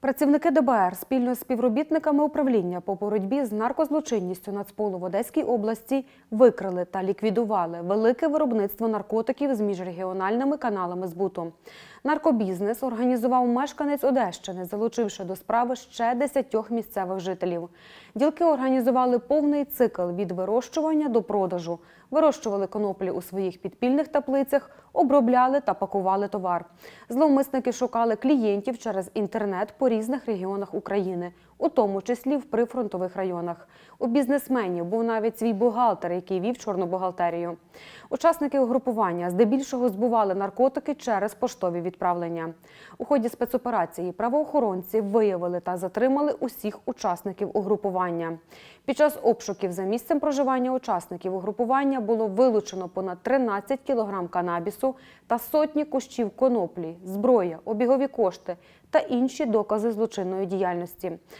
Працівники ДБР спільно з співробітниками управління по боротьбі з наркозлочинністю Нацполу в Одеській області викрили та ліквідували велике виробництво наркотиків з міжрегіональними каналами збуту. Наркобізнес організував мешканець Одещини, залучивши до справи ще десятьох місцевих жителів. Ділки організували повний цикл від вирощування до продажу. Вирощували коноплі у своїх підпільних таплицях, обробляли та пакували товар. Зловмисники шукали клієнтів через інтернет різних регіонах України, у тому числі в прифронтових районах. У бізнесменів був навіть свій бухгалтер, який вів чорну бухгалтерію. Учасники угрупування здебільшого збували наркотики через поштові відправлення. У ході спецоперації правоохоронці виявили та затримали усіх учасників угрупування. Під час обшуків за місцем проживання учасників угрупування було вилучено понад 13 кілограм канабісу та сотні кущів коноплі, зброя, обігові кошти та інші докази злочинної діяльності.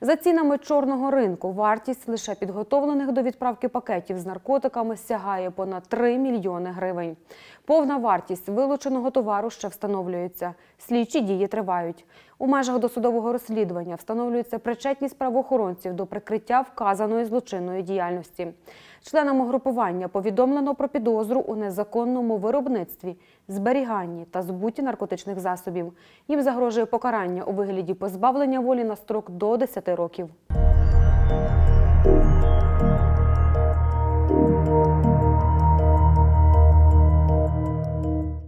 За цінами чорного ринку вартість лише підготовлених до відправки пакетів з наркотиками сягає понад 3 мільйони гривень. Повна вартість вилученого товару ще встановлюється. Слідчі дії тривають. У межах досудового розслідування встановлюється причетність правоохоронців до прикриття вказаної злочинної діяльності. Членам угрупування повідомлено про підозру у незаконному виробництві, зберіганні та збуті наркотичних засобів. Їм загрожує покарання у вигляді позбавлення волі на строк до 10 років.